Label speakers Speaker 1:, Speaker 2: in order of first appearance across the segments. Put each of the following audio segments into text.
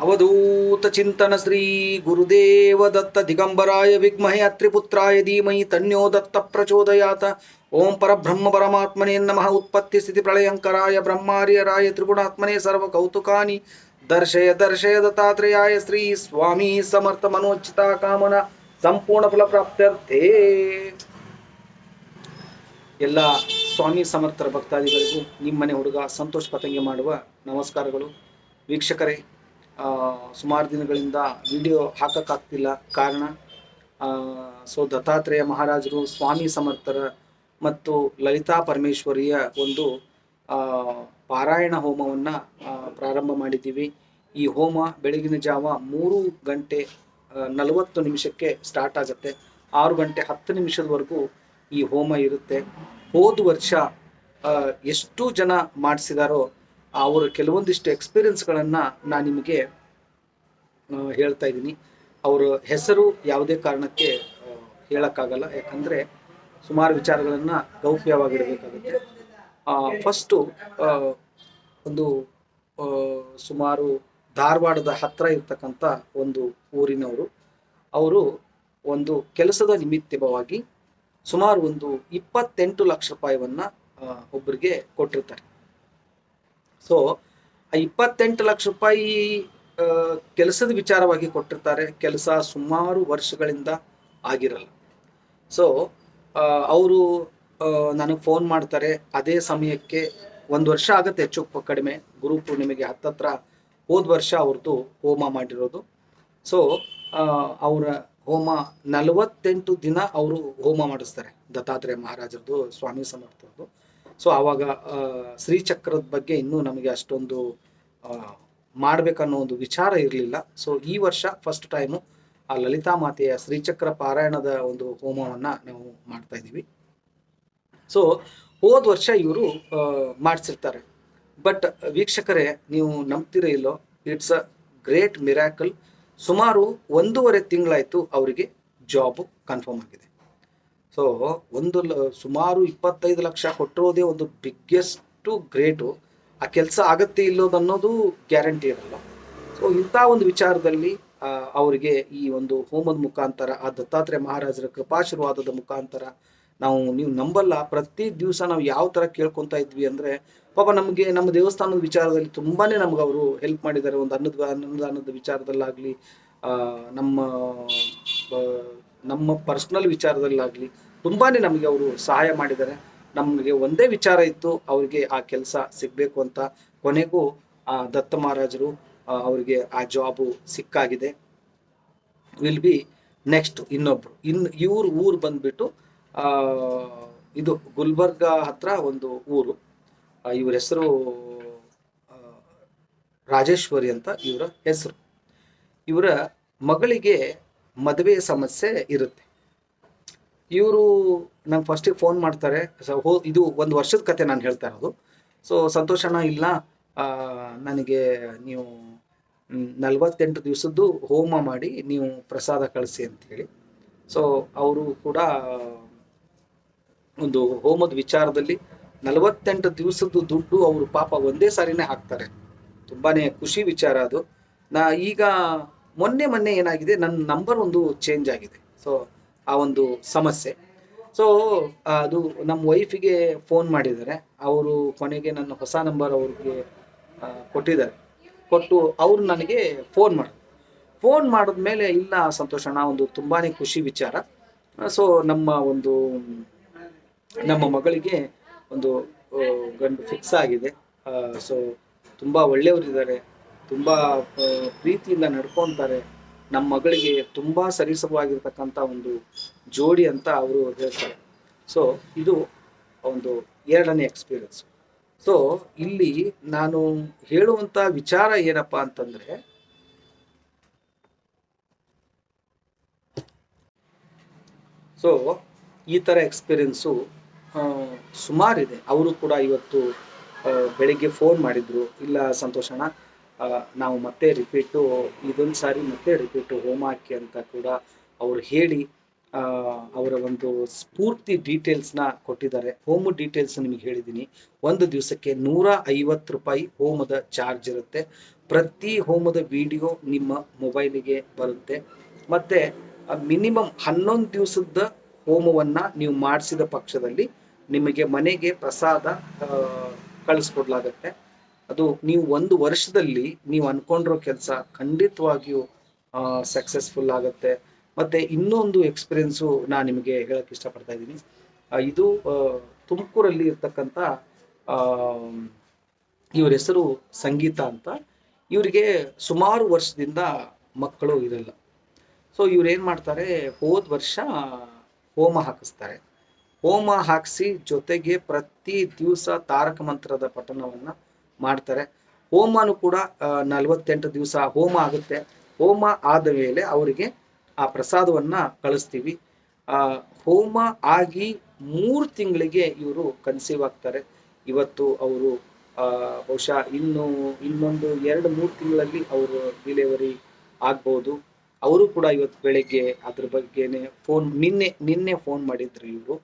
Speaker 1: ಅವಧೂತ ಚಿಂತನ ಶ್ರೀ ಗುರುದೇವ ದತ್ತ ದಿಗಂಬರಾಯ ವಿಗ್ಮಹೆ ಅತ್ರಿಪುತ್ರಾಯ ಧೀಮಹಿ ತನ್ಯೋ ದತ್ತ ಪ್ರಚೋದಯಾತ. ಓಂ ಪರಬ್ರಹ್ಮ ಪರಮಾತ್ಮನೇ ನಮಃ. ಉತ್ಪತ್ತಿ ಸ್ಥಿತಿ ಪ್ರಳಯಂಕರಾಯ ಬ್ರಹ್ಮಾರ್ಯರಾಯ ತ್ರಿಗುಣಾತ್ಮನೇ ಸರ್ವ ಕೌತುಕಾನಿ ದರ್ಶಯ ದರ್ಶಯ ದತ್ತಾತ್ರೇಯಾಯ ಶ್ರೀ ಸ್ವಾಮಿ ಸಮರ್ಥ ಮನೋಚಿತ ಕಾಮನ ಸಂಪೂರ್ಣ ಫಲ ಪ್ರಾಪ್ತ್ಯರ್ಥೇ. ಎಲ್ಲ ಸ್ವಾಮಿ ಸಮರ್ಥರ ಭಕ್ತಾದಿಗಳಿಗೂ ನಿಮ್ಮನೆ ಹುಡುಗ ಸಂತೋಷ್ ಪತಂಗಿ ಮಾಡುವ ನಮಸ್ಕಾರಗಳು. ವೀಕ್ಷಕರೇ ಸುಮಾರು ದಿನಗಳಿಂದ ವಿಡಿಯೋ ಹಾಕಕ್ಕಾಗ್ತಿಲ್ಲ ಕಾರಣ ಸೊ ದತ್ತಾತ್ರೇಯ ಮಹಾರಾಜರು, ಸ್ವಾಮಿ ಸಮರ್ಥರ ಮತ್ತು ಲಲಿತಾ ಪರಮೇಶ್ವರಿಯ ಒಂದು ಪಾರಾಯಣ ಹೋಮವನ್ನು ಪ್ರಾರಂಭ ಮಾಡಿದ್ದೀವಿ. ಈ ಹೋಮ ಬೆಳಗಿನ ಜಾವ ಮೂರು ಗಂಟೆ ನಲವತ್ತು ನಿಮಿಷಕ್ಕೆ ಸ್ಟಾರ್ಟ್ ಆಗುತ್ತೆ. ಆರು ಗಂಟೆ ಹತ್ತು ನಿಮಿಷದವರೆಗೂ ಈ ಹೋಮ ಇರುತ್ತೆ. ಹೋದ ವರ್ಷ ಎಷ್ಟು ಜನ ಮಾಡಿಸಿದಾರೋ ಅವರ ಕೆಲವೊಂದಿಷ್ಟು ಎಕ್ಸ್ಪೀರಿಯನ್ಸ್ಗಳನ್ನು ನಾನು ನಿಮಗೆ ಹೇಳ್ತಾ ಇದ್ದೀನಿ. ಅವರ ಹೆಸರು ಯಾವುದೇ ಕಾರಣಕ್ಕೆ ಹೇಳೋಕ್ಕಾಗಲ್ಲ. ಯಾಕಂದರೆ ಸುಮಾರು ವಿಚಾರಗಳನ್ನು ಗೌಪ್ಯವಾಗಿಡಬೇಕಾಗುತ್ತೆ. ಫಸ್ಟು ಒಂದು ಸುಮಾರು ಧಾರವಾಡದ ಹತ್ತಿರ ಇರ್ತಕ್ಕಂಥ ಒಂದು ಊರಿನವರು. ಅವರು ಒಂದು ಕೆಲಸದ ನಿಮಿತ್ತವಾಗಿ ಸುಮಾರು ಒಂದು ಇಪ್ಪತ್ತೆಂಟು ಲಕ್ಷ ರೂಪಾಯಿವನ್ನು ಒಬ್ಬರಿಗೆ ಕೊಟ್ಟಿರ್ತಾರೆ. ಸೊ ಆ ಇಪ್ಪತ್ತೆಂಟು ಲಕ್ಷ ರೂಪಾಯಿ ಕೆಲಸದ ವಿಚಾರವಾಗಿ ಕೊಟ್ಟಿರ್ತಾರೆ. ಕೆಲಸ ಸುಮಾರು ವರ್ಷಗಳಿಂದ ಆಗಿರಲ್ಲ. ಸೊ ಅವರು ನನಗೆ ಫೋನ್ ಮಾಡ್ತಾರೆ. ಅದೇ ಸಮಯಕ್ಕೆ ಒಂದು ವರ್ಷ ಆಗುತ್ತೆ ಹೆಚ್ಚು ಕಡಿಮೆ. ಗುರು ಪೂರ್ಣಿಮೆಗೆ ಹತ್ತತ್ರ ಹೋದ ವರ್ಷ ಅವ್ರದ್ದು ಹೋಮ ಮಾಡಿರೋದು. ಸೊ ಅವರ ಹೋಮ ನಲವತ್ತೆಂಟು ದಿನ ಅವರು ಹೋಮ ಮಾಡಿಸ್ತಾರೆ. ದತ್ತಾತ್ರೇಯ ಮಹಾರಾಜರದು ಸ್ವಾಮಿ ಸಮರ್ಥರದು ಸೊ ಆವಾಗ ಶ್ರೀಚಕ್ರದ ಬಗ್ಗೆ ಇನ್ನೂ ನಮಗೆ ಅಷ್ಟೊಂದು ಮಾಡ್ಬೇಕನ್ನೋ ಒಂದು ವಿಚಾರ ಇರಲಿಲ್ಲ. ಸೊ ಈ ವರ್ಷ ಫಸ್ಟ್ ಟೈಮು ಆ ಲಲಿತಾ ಮಾತೆಯ ಶ್ರೀಚಕ್ರ ಪಾರಾಯಣದ ಒಂದು ಹೋಮವನ್ನು ನಾವು ಮಾಡ್ತಾ ಇದ್ದೀವಿ. ಸೊ ಹೋದ ವರ್ಷ ಇವರು ಮಾಡಿಸಿರ್ತಾರೆ. ಬಟ್ ವೀಕ್ಷಕರೇ, ನೀವು ನಂಬ್ತಿರೋ ಇಲ್ಲೋ, ಇಟ್ಸ್ ಅ ಗ್ರೇಟ್ ಮಿರಾಕಲ್. ಸುಮಾರು ಒಂದೂವರೆ ತಿಂಗಳಾಯಿತು ಅವರಿಗೆ ಜಾಬ್ ಕನ್ಫರ್ಮ್ ಆಗಿದೆ. ಸೊ ಒಂದು ಸುಮಾರು ಇಪ್ಪತ್ತೈದು ಲಕ್ಷ ಕೊಟ್ಟಿರೋದೇ ಒಂದು ಬಿಗ್ಗೆಸ್ಟು ಗ್ರೇಟು ಆ ಕೆಲಸ ಆಗತ್ತೆ ಇಲ್ಲೋದನ್ನೋದು ಗ್ಯಾರಂಟಿ ಇರಲ್ಲ. ಸೊ ಇಂಥ ಒಂದು ವಿಚಾರದಲ್ಲಿ ಅವರಿಗೆ ಈ ಒಂದು ಹೋಮದ ಮುಖಾಂತರ, ಆ ದತ್ತಾತ್ರೇಯ ಮಹಾರಾಜರ ಕೃಪಾಶೀರ್ವಾದದ ಮುಖಾಂತರ ನಾವು ನೀವು ನಂಬಲ್ಲ. ಪ್ರತಿ ದಿವಸ ನಾವು ಯಾವ ಥರ ಕೇಳ್ಕೊತಾ ಇದ್ವಿ ಅಂದರೆ, ಪಾಪ ನಮಗೆ ನಮ್ಮ ದೇವಸ್ಥಾನದ ವಿಚಾರದಲ್ಲಿ ತುಂಬಾನೇ ನಮ್ಗೆ ಅವರು ಹೆಲ್ಪ್ ಮಾಡಿದ್ದಾರೆ. ಒಂದು ಅನ್ನದ, ಅನ್ನದಾನದ ವಿಚಾರದಲ್ಲಾಗಲಿ ನಮ್ಮ ನಮ್ಮ ಪರ್ಸ್ನಲ್ ವಿಚಾರದಲ್ಲಾಗಲಿ ತುಂಬಾನೇ ನಮಗೆ ಅವರು ಸಹಾಯ ಮಾಡಿದ್ದಾರೆ. ನಮಗೆ ಒಂದೇ ವಿಚಾರ ಇತ್ತು ಅವರಿಗೆ ಆ ಕೆಲಸ ಸಿಗಬೇಕು ಅಂತ. ಕೊನೆಗೂ ಆ ದತ್ತ ಮಹಾರಾಜರು ಅವರಿಗೆ ಆ ಜಾಬು ಸಿಕ್ಕಾಗಿದೆ. ವಿಲ್ ಬಿ ನೆಕ್ಸ್ಟ್ ಇನ್ನೊಬ್ರು. ಇನ್ ಇವ್ರ ಊರು ಬಂದ್ಬಿಟ್ಟು ಆ, ಇದು ಗುಲ್ಬರ್ಗ ಹತ್ರ ಒಂದು ಊರು. ಇವ್ರ ಹೆಸರು ರಾಜೇಶ್ವರಿ ಅಂತ ಇವರ ಹೆಸರು. ಇವರ ಮಗಳಿಗೆ ಮದುವೆ ಸಮಸ್ಯೆ ಇರುತ್ತೆ. ಇವರು ನಂಗೆ ಫಸ್ಟಿಗೆ ಫೋನ್ ಮಾಡ್ತಾರೆ. ಸೊ ಹೋ, ಇದು ಒಂದು ವರ್ಷದ ಕತೆ ನಾನು ಹೇಳ್ತಾ ಇರೋದು. ಸೊ ಸಂತೋಷಣ ಇಲ್ಲ. ನನಗೆ ನೀವು ನಲವತ್ತೆಂಟು ದಿವಸದ್ದು ಹೋಮ ಮಾಡಿ ನೀವು ಪ್ರಸಾದ ಕಳಿಸಿ ಅಂತೇಳಿ. ಸೊ ಅವರು ಕೂಡ ಒಂದು ಹೋಮದ ವಿಚಾರದಲ್ಲಿ ನಲವತ್ತೆಂಟು ದಿವಸದ್ದು ದುಡ್ಡು ಅವರು ಪಾಪ ಒಂದೇ ಸಾರಿನೇ ಹಾಕ್ತಾರೆ. ತುಂಬಾನೇ ಖುಷಿ ವಿಚಾರ ಅದು. ನಾ ಈಗ ಮೊನ್ನೆ ಮೊನ್ನೆ ಏನಾಗಿದೆ, ನನ್ನ ನಂಬರ್ ಒಂದು ಚೇಂಜ್ ಆಗಿದೆ. ಸೊ ಆ ಒಂದು ಸಮಸ್ಯೆ. ಸೊ ಅದು ನಮ್ಮ ವೈಫಿಗೆ ಫೋನ್ ಮಾಡಿದ್ದಾರೆ. ಅವರು ಕೊನೆಗೆ ನನ್ನ ಹೊಸ ನಂಬರ್ ಅವ್ರಿಗೆ ಕೊಟ್ಟಿದ್ದಾರೆ. ಕೊಟ್ಟು ಅವರು ನನಗೆ ಫೋನ್ ಮಾಡಿದ್ರು ಫೋನ್ ಮಾಡಿದ್ಮೇಲೆ ಇಲ್ಲ ಸಂತೋಷಣ ಒಂದು ತುಂಬಾ ಖುಷಿ ವಿಚಾರ. ಸೊ ನಮ್ಮ ಒಂದು, ನಮ್ಮ ಮಗಳಿಗೆ ಒಂದು ಗಂಡು ಫಿಕ್ಸ್ ಆಗಿದೆ. ಸೊ ತುಂಬ ಒಳ್ಳೆಯವರಿದ್ದಾರೆ. ತುಂಬ ಪ್ರೀತಿಯಿಂದ ನಡ್ಕೊತಾರೆ. ನಮ್ಮ ಮಗಳಿಗೆ ತುಂಬ ಸರಿಸಮವಾಗಿರ್ತಕ್ಕಂಥ ಒಂದು ಜೋಡಿ ಅಂತ ಅವರು ಹೇಳ್ತಾರೆ. ಸೊ ಇದು ಒಂದು ಎರಡನೇ ಎಕ್ಸ್ಪೀರಿಯನ್ಸ್ ಸೊ ಇಲ್ಲಿ ನಾನು ಹೇಳುವಂತ ವಿಚಾರ ಏನಪ್ಪಾ ಅಂತಂದ್ರೆ ಸೊ ಈ ಥರ ಎಕ್ಸ್ಪೀರಿಯನ್ಸು ಸುಮಾರಿದೆ. ಅವರು ಕೂಡ ಇವತ್ತು ಬೆಳಿಗ್ಗೆ ಫೋನ್ ಮಾಡಿದ್ರು. ಇಲ್ಲ ಸಂತೋಷಣ ಆ, ನಾವು ಮತ್ತೆ ರಿಪೀಟು ಇದೊಂದು ಸಾರಿ ಮತ್ತೆ ರಿಪೀಟು ಹೋಮ ಹಾಕಿ ಅಂತ ಕೂಡ ಅವರು ಹೇಳಿ ಅವರ ಒಂದು ಸ್ಫೂರ್ತಿ ಡೀಟೇಲ್ಸ್ನ ಕೊಟ್ಟಿದ್ದಾರೆ. ಹೋಮ್ ಡೀಟೇಲ್ಸ್ ನಿಮಗೆ ಹೇಳಿದ್ದೀನಿ ಒಂದು ದಿವಸಕ್ಕೆ ನೂರ ಐವತ್ತು ರೂಪಾಯಿ ಹೋಮದ ಚಾರ್ಜ್ ಇರುತ್ತೆ. ಪ್ರತಿ ಹೋಮದ ವಿಡಿಯೋ ನಿಮ್ಮ ಮೊಬೈಲಿಗೆ ಬರುತ್ತೆ. ಮತ್ತೆ ಮಿನಿಮಮ್ ಹನ್ನೊಂದು ದಿವಸದ ಹೋಮವನ್ನ ನೀವು ಮಾಡಿಸಿದ ಪಕ್ಷದಲ್ಲಿ ನಿಮಗೆ ಮನೆಗೆ ಪ್ರಸಾದ ಕಳಿಸ್ಕೊಡ್ಲಾಗತ್ತೆ. ಅದು ನೀವು ಒಂದು ವರ್ಷದಲ್ಲಿ ನೀವು ಅನ್ಕೊಂಡಿರೋ ಕೆಲಸ ಖಂಡಿತವಾಗಿಯೂ ಸಕ್ಸಸ್ಫುಲ್ ಆಗುತ್ತೆ. ಮತ್ತೆ ಇನ್ನೊಂದು ಎಕ್ಸ್ಪೀರಿಯೆನ್ಸು ನಾನು ನಿಮಗೆ ಹೇಳಕ್ಕೆ ಇಷ್ಟಪಡ್ತಾ ಇದ್ದೀನಿ. ಇದು ತುಮಕೂರಲ್ಲಿ ಇರ್ತಕ್ಕಂಥ ಇವ್ರ ಹೆಸರು ಸಂಗೀತ ಅಂತ. ಇವರಿಗೆ ಸುಮಾರು ವರ್ಷದಿಂದ ಮಕ್ಕಳು ಇರಲ್ಲ. ಸೊ ಇವ್ರು ಏನು ಮಾಡ್ತಾರೆ, ಹೋದ ವರ್ಷ ಹೋಮ ಹಾಕಿಸ್ತಾರೆ. ಹೋಮ ಹಾಕಿಸಿ ಜೊತೆಗೆ ಪ್ರತಿ ದಿವಸ ತಾರಕ ಮಂತ್ರದ ಪಠಣವನ್ನ ಮಾಡ್ತಾರೆ. ಹೋಮನು ಕೂಡ ನಲವತ್ತೆಂಟು ದಿವಸ ಹೋಮ ಆಗುತ್ತೆ. ಹೋಮ ಆದ ಮೇಲೆ ಅವರಿಗೆ ಆ ಪ್ರಸಾದವನ್ನ ಕಳಿಸ್ತೀವಿ. ಆ, ಹೋಮ ಆಗಿ ಮೂರು ತಿಂಗಳಿಗೆ ಇವರು ಕನ್ಸೀವ್ ಆಗ್ತಾರೆ. ಇವತ್ತು ಅವರು ಬಹುಶಃ ಇನ್ನು, ಇನ್ನೊಂದು ಎರಡು, ಮೂರು ತಿಂಗಳಲ್ಲಿ ಅವರು ಡಿಲಿವರಿ ಆಗ್ಬೋದು. ಅವರು ಕೂಡ ಇವತ್ತು ಬೆಳಗ್ಗೆ ಅದ್ರ ಬಗ್ಗೆನೆ ಫೋನ್, ನಿನ್ನೆ ನಿನ್ನೆ ಫೋನ್ ಮಾಡಿದ್ರು ಇವರು.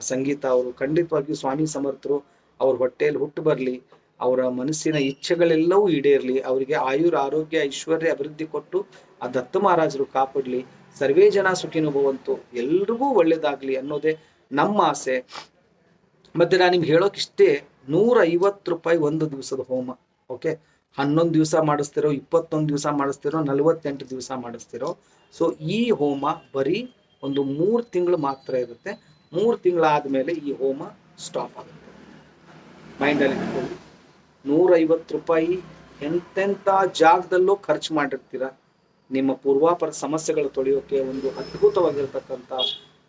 Speaker 1: ಸಂಗೀತ ಅವರು ಖಂಡಿತವಾಗಿಯೂ ಸ್ವಾಮಿ ಸಮರ್ಥರು ಅವ್ರ ಹೊಟ್ಟೆಯಲ್ಲಿ ಹುಟ್ಟು ಬರಲಿ. ಅವರ ಮನಸ್ಸಿನ ಇಚ್ಛೆಗಳೆಲ್ಲವೂ ಈಡೇರಲಿ, ಅವರಿಗೆ ಆಯುರ್ ಆರೋಗ್ಯ ಐಶ್ವರ್ಯ ಅಭಿವೃದ್ಧಿ ಕೊಟ್ಟು ಆ ದತ್ತ ಮಹಾರಾಜರು ಕಾಪಾಡಲಿ, ಸರ್ವೇ ಜನ ಸುಖಿನುಭವಂತು ಎಲ್ರಿಗೂ ಒಳ್ಳೇದಾಗ್ಲಿ ಅನ್ನೋದೇ ನಮ್ಮ ಆಸೆ. ಮತ್ತೆ ನಾನು ನಿಮ್ಗೆ ಹೇಳೋಕೆ ಇಷ್ಟೇ ನೂರ ಐವತ್ತು ರೂಪಾಯಿ ಒಂದು ದಿವಸದ ಹೋಮ ಓಕೆ ಹನ್ನೊಂದು ದಿವಸ ಮಾಡಿಸ್ತಿರೋ, ಇಪ್ಪತ್ತೊಂದು ದಿವಸ ಮಾಡಿಸ್ತಿರೋ, ನಲವತ್ತೆಂಟು ದಿವಸ ಮಾಡಿಸ್ತಿರೋ ಸೊ ಈ ಹೋಮ ಬರೀ ಒಂದು ಮೂರು ತಿಂಗಳು ಮಾತ್ರ ಇರುತ್ತೆ. ಮೂರು ತಿಂಗಳಾದ್ಮೇಲೆ ಈ ಹೋಮ ಸ್ಟಾಪ್ ಆಗುತ್ತೆ. ಮೈಂಡಲ್ಲಿ ನೂರೈವತ್ತು ರೂಪಾಯಿ ಎಂತೆಂಥ ಜಾಗದಲ್ಲೂ ಖರ್ಚು ಮಾಡಿರ್ತೀರ? ನಿಮ್ಮ ಪೂರ್ವಾಪರ ಸಮಸ್ಯೆಗಳು ತೊಳೆಯೋಕೆ ಒಂದು ಅದ್ಭುತವಾಗಿರ್ತಕ್ಕಂಥ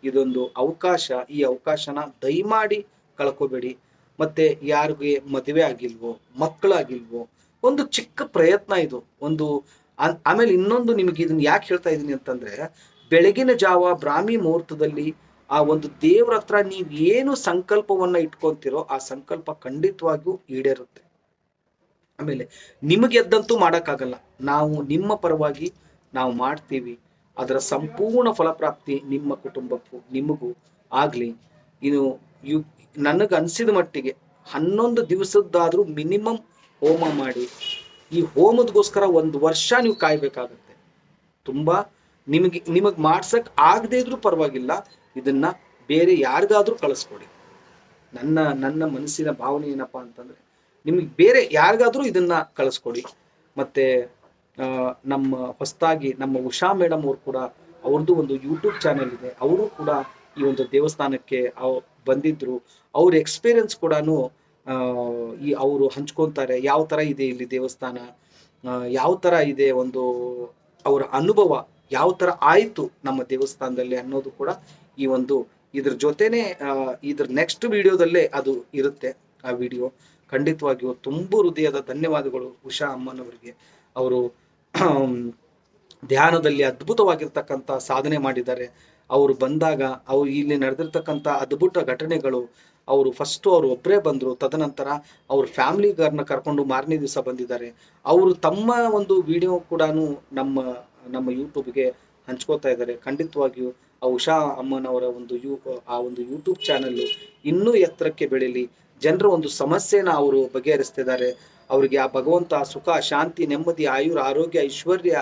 Speaker 1: ಇದೊಂದು ಅವಕಾಶ. ಈ ಅವಕಾಶನ ದಯಮಾಡಿ ಕಳ್ಕೊಬೇಡಿ. ಮತ್ತೆ ಯಾರಿಗೆ ಮದುವೆ ಆಗಿಲ್ವೋ, ಮಕ್ಕಳಾಗಿಲ್ವೋ, ಒಂದು ಚಿಕ್ಕ ಪ್ರಯತ್ನ ಇದು. ಒಂದು ಆಮೇಲೆ ಇನ್ನೊಂದು ನಿಮಗೆ ಇದನ್ನ ಯಾಕೆ ಹೇಳ್ತಾ ಇದ್ದೀನಿ ಅಂತಂದ್ರೆ, ಬೆಳಗಿನ ಜಾವ ಬ್ರಾಹ್ಮಿ ಮುಹೂರ್ತದಲ್ಲಿ ಆ ಒಂದು ದೇವ್ರ ಹತ್ರ ನೀವು ಏನು ಸಂಕಲ್ಪವನ್ನ ಇಟ್ಕೊಂತೀರೋ ಆ ಸಂಕಲ್ಪ ಖಂಡಿತವಾಗಿಯೂ ಈಡೇರುತ್ತೆ. ಆಮೇಲೆ ನಿಮಗೆ ಎದ್ದಂತೂ ಮಾಡಕ್ಕಾಗಲ್ಲ. ನಾವು ನಿಮ್ಮ ಪರವಾಗಿ ನಾವು ಮಾಡ್ತೀವಿ. ಅದರ ಸಂಪೂರ್ಣ ಫಲಪ್ರಾಪ್ತಿ ನಿಮ್ಮ ಕುಟುಂಬಕ್ಕೂ, ನಿಮಗೂ ಆಗಲಿ. ಇನ್ನು ಯು, ನನಗೆ ಅನ್ಸಿದ ಮಟ್ಟಿಗೆ ಹನ್ನೊಂದು ದಿವಸದ್ದಾದರೂ ಮಿನಿಮಮ್ ಹೋಮ ಮಾಡಿ. ಈ ಹೋಮದಗೋಸ್ಕರ ಒಂದು ವರ್ಷ ನೀವು ಕಾಯಬೇಕಾಗತ್ತೆ. ತುಂಬಾ ನಿಮಗೆ ನಿಮಗೆ ಮಾಡ್ಸಕ್ ಆಗದೇ ಇದ್ರೂ ಪರವಾಗಿಲ್ಲ. ಇದನ್ನ ಬೇರೆ ಯಾರಿಗಾದ್ರೂ ಕಳಿಸ್ಕೊಡಿ. ನನ್ನ ನನ್ನ ಮನಸ್ಸಿನ ಭಾವನೆ ಏನಪ್ಪಾ ಅಂತಂದ್ರೆ ನಿಮಗೆ ಬೇರೆ ಯಾರಿಗಾದರೂ ಇದನ್ನ ಕಳಿಸ್ಕೊಡಿ. ಮತ್ತೆ ನಮ್ಮ ಹೊಸದಾಗಿ ನಮ್ಮ ಉಷಾ ಮೇಡಮ್ ಅವ್ರು ಕೂಡ ಅವ್ರದ್ದು ಒಂದು ಯೂಟ್ಯೂಬ್ ಚಾನೆಲ್ ಇದೆ. ಅವರು ಕೂಡ ಈ ಒಂದು ದೇವಸ್ಥಾನಕ್ಕೆ ಬಂದಿದ್ರು. ಅವ್ರ ಎಕ್ಸ್ಪೀರಿಯನ್ಸ್ ಕೂಡ ಈ ಅವರು ಹಂಚ್ಕೊಂತಾರೆ. ಯಾವ ತರ ಇದೆ ಇಲ್ಲಿ ದೇವಸ್ಥಾನ? ಯಾವ ತರ ಇದೆ ಒಂದು ಅವರ ಅನುಭವ? ಯಾವ ತರ ಆಯ್ತು ನಮ್ಮ ದೇವಸ್ಥಾನದಲ್ಲಿ ಅನ್ನೋದು ಕೂಡ ಈ ಒಂದು ಇದ್ರ ಜೊತೆನೆ ಇದ್ರ ನೆಕ್ಸ್ಟ್ ವಿಡಿಯೋದಲ್ಲೇ ಅದು ಇರುತ್ತೆ ಆ ವಿಡಿಯೋ ಖಂಡಿತವಾಗಿಯೂ ತುಂಬು ಹೃದಯದ ಧನ್ಯವಾದಗಳು ಉಷಾ ಅಮ್ಮನವರಿಗೆ. ಅವರು ಧ್ಯಾನದಲ್ಲಿ ಅದ್ಭುತವಾಗಿರ್ತಕ್ಕಂಥ ಸಾಧನೆ ಮಾಡಿದ್ದಾರೆ. ಅವರು ಬಂದಾಗ ಅವ್ರು ಇಲ್ಲಿ ನಡೆದಿರ್ತಕ್ಕಂಥ ಅದ್ಭುತ ಘಟನೆಗಳು ಅವರು ಫಸ್ಟ್ ಅವರು ಒಬ್ಬರೇ ಬಂದರು. ತದನಂತರ ಅವ್ರ ಫ್ಯಾಮ್ಲಿಗಾರನ್ನ ಕರ್ಕೊಂಡು ಮಾರನೇ ದಿವಸ ಬಂದಿದ್ದಾರೆ. ಅವರು ತಮ್ಮ ಒಂದು ವಿಡಿಯೋ ಕೂಡ ನಮ್ಮ ನಮ್ಮ ಯೂಟ್ಯೂಬ್ಗೆ ಹಂಚ್ಕೋತಾ ಇದ್ದಾರೆ. ಖಂಡಿತವಾಗಿಯೂ ಆ ಉಷಾ ಅಮ್ಮನವರ ಒಂದು ಯೂ, ಆ ಒಂದು ಯೂಟ್ಯೂಬ್ ಚಾನಲ್ ಇನ್ನೂ ಎತ್ತರಕ್ಕೆ ಬೆಳೀಲಿ. ಜನರ ಒಂದು ಸಮಸ್ಯೆನ ಅವರು ಬಗೆಹರಿಸ್ತಿದ್ದಾರೆ. ಅವರಿಗೆ ಆ ಭಗವಂತ ಸುಖ, ಶಾಂತಿ, ನೆಮ್ಮದಿ, ಆಯುರ್, ಆರೋಗ್ಯ, ಐಶ್ವರ್ಯ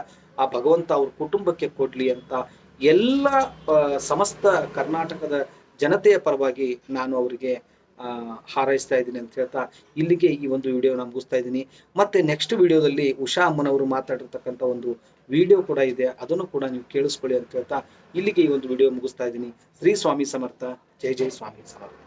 Speaker 1: ಆ ಭಗವಂತ ಅವ್ರ ಕುಟುಂಬಕ್ಕೆ ಕೊಡ್ಲಿ ಅಂತ ಎಲ್ಲ ಸಮಸ್ತ ಕರ್ನಾಟಕದ ಜನತೆಯ ಪರವಾಗಿ ನಾನು ಅವರಿಗೆ ಹಾರೈಸ್ತಾ ಇದ್ದೀನಿ ಅಂತ ಹೇಳ್ತಾ ಇಲ್ಲಿಗೆ ಈ ಒಂದು ವಿಡಿಯೋನ ಮುಗಿಸ್ತಾ ಇದ್ದೀನಿ. ಮತ್ತೆ ನೆಕ್ಸ್ಟ್ ವಿಡಿಯೋದಲ್ಲಿ ಉಷಾ ಅಮ್ಮನವರು ಮಾತಾಡಿರ್ತಕ್ಕಂಥ ಒಂದು ವಿಡಿಯೋ ಕೂಡ ಇದೆ. ಅದನ್ನು ಕೂಡ ನೀವು ಕೇಳಿಸ್ಕೊಳ್ಳಿ ಅಂತ ಹೇಳ್ತಾ ಇಲ್ಲಿಗೆ ಈ ಒಂದು ವಿಡಿಯೋ ಮುಗಿಸ್ತಾ ಇದ್ದೀನಿ. ಶ್ರೀ ಸ್ವಾಮಿ ಸಮರ್ಥ. ಜೈ ಜೈ ಸ್ವಾಮಿ ಸಮರ್ಥ.